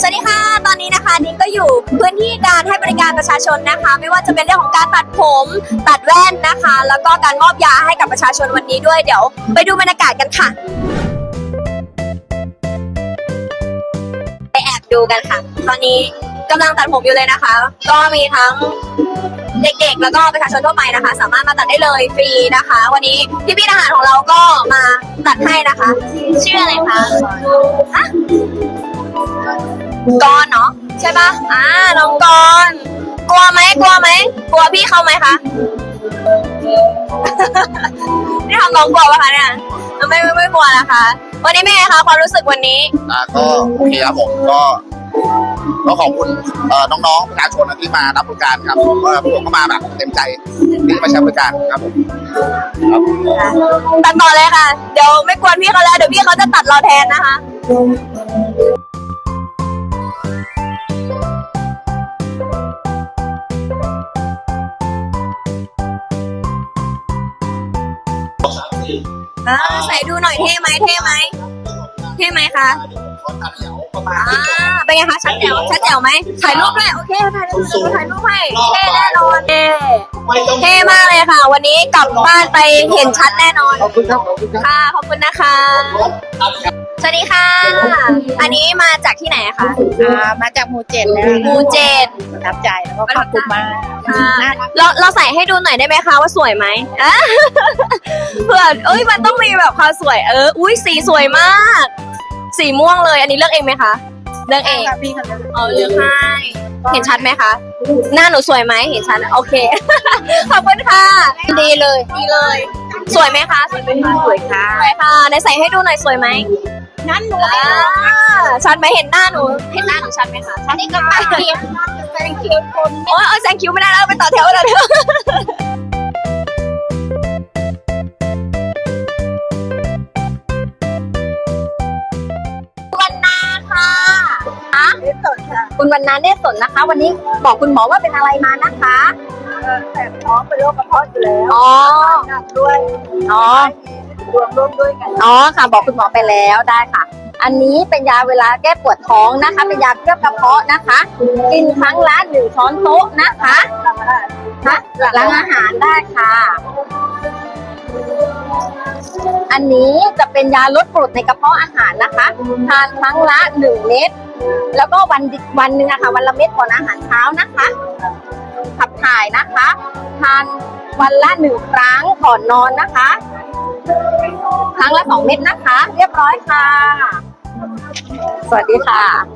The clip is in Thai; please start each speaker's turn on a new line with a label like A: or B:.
A: สวัสดีค่ะ ตอนนี้นะคะนิ้งก็อยู่พื้นที่การให้บริการประชาชนนะคะ ไม่ว่าจะเป็นเรื่องของการตัดผม ตัดแว่นนะคะ แล้วก็การมอบยาให้กับประชาชนวันนี้ด้วยเดี๋ยว ไปดูบรรยากาศกันค่ะ ไปแอบดูกันค่ะ ตอนนี้กำลังตัดผมอยู่เลยนะคะ ก็มีทั้งเด็กๆ แล้วก็ประชาชนทั่วไปนะคะ สามารถมาตัดได้เลยฟรีนะคะ วันนี้พี่ๆทหารของเราก็มาตัดให้นะคะ ชื่ออะไรคะฮะ กอนเนาะใช่ปะอ่าน้องกอนกลัวไหมกลัวไหมกลัวพี่เขาไหมคะ นี่ทำน้องกลัวปะคะเนี่ยไม่ไม่ไม่กลัวนะคะ วันนี้เป็นไงคะความรู้สึกวันนี้
B: อ่าก็โอเคครับผมก็ก็ขอบคุณเอ่อน้องๆประชาชนที่มารับบริการครับว่าพวกผมก็มาแบบเต็มใจที่มาใช้บริการครับผมครับ
A: ตัดต่อเลยค่ะ เดี๋ยวไม่กวนพี่เขาแล้ว เดี๋ยวพี่เขาจะตัดเราแทนนะคะ อ่าใส่ดูหน่อยเท่ไหมเท่ไหมเท่ไหมคะ
B: คนตัดแถว ประมาณ
A: อ่าเป็นไงคะชัดแจ๋วชัดแจ๋วไหมถ่ายรูปด้วยโอเคถ่ายรูปถ่ายรูปให้เท่แน่นอนเท่เท่มากเลยค่ะ วันนี้กลับบ้านไปเห็นชัดแน่นอน
B: ขอบคุณครับขอบคุณครับ
A: ค่ะขอบคุณนะคะสวัสดีค่ะ อันนี้มาจากที่ไหนคะ
C: อ่ามาจากหมู่เจ็ดนะ
A: หมูเจ็ด
C: ประทับใจแล้วก็ขอบคุณมาก
A: ค่ะเราเราใส่ให้ดูหน่อยได้ไหมคะว่าสวยไหมอะเผื่อเอ้ยมันต้องมีแบบความสวยเอออุ้ยสีสวยมาก สีม่วงเลย อันนี้เลือกเองไหมคะ เลือกเอง
C: ค่ะพี่เขาเลย
A: เออเลือกให้เห็นชัดไหมคะ หน้าหนูสวยไหมเห็นชัดโอเค ขอบคุณค่ะ
C: ดีเลย
A: ดีเลย สวยไหมคะสวยไหมคะ
C: สวยค่ะ
A: สวยค่ะในใส่ให้ดูหน่อยสวยไหม
C: นั่นหนู
A: อ่าชัดไหมเห็นหน้าหนู เห็นหน้าหนูชัดไหมคะชัด
C: นี่ก็ไปเคียงแซงคิวคน
A: โอ้ยเอาแซงคิวไม่ได้แล้วไปต่อแถวต่อแถว ค่ะ
C: คุ
A: ณวันนาเนตรสนนะคะ วันนี้บอกคุณหมอว่าเป็นอะไรมานะคะ
C: แสบท้องเป็นโรคกระเพาะอยู่แล้ว
A: อ๋อ
C: หนักด้วย
A: อ๋อ
C: รวมร่วมด้วยกัน
A: อ๋อค่ะ บอกคุณหมอไปแล้วได้ค่ะ อันนี้เป็นยาเวลาแก้ปวดท้องนะคะ เป็นยาเคลือบกระเพาะนะคะ กินครั้งละหนึ่งช้อนโต๊ะนะคะฮะหลังอาหารได้ค่ะ อันนี้จะเป็นยาลดกรดในกระเพาะอาหารนะคะ ทานครั้งละหนึ่งเม็ด แล้วก็วันวันหนึ่งอะค่ะ วันละเม็ดก่อนอาหารเช้านะคะ ขับถ่ายนะคะ ทานวันละหนึ่งครั้งก่อนนอนนะคะ ครั้งละสองเม็ดนะคะ เรียบร้อยค่ะ สวัสดีค่ะ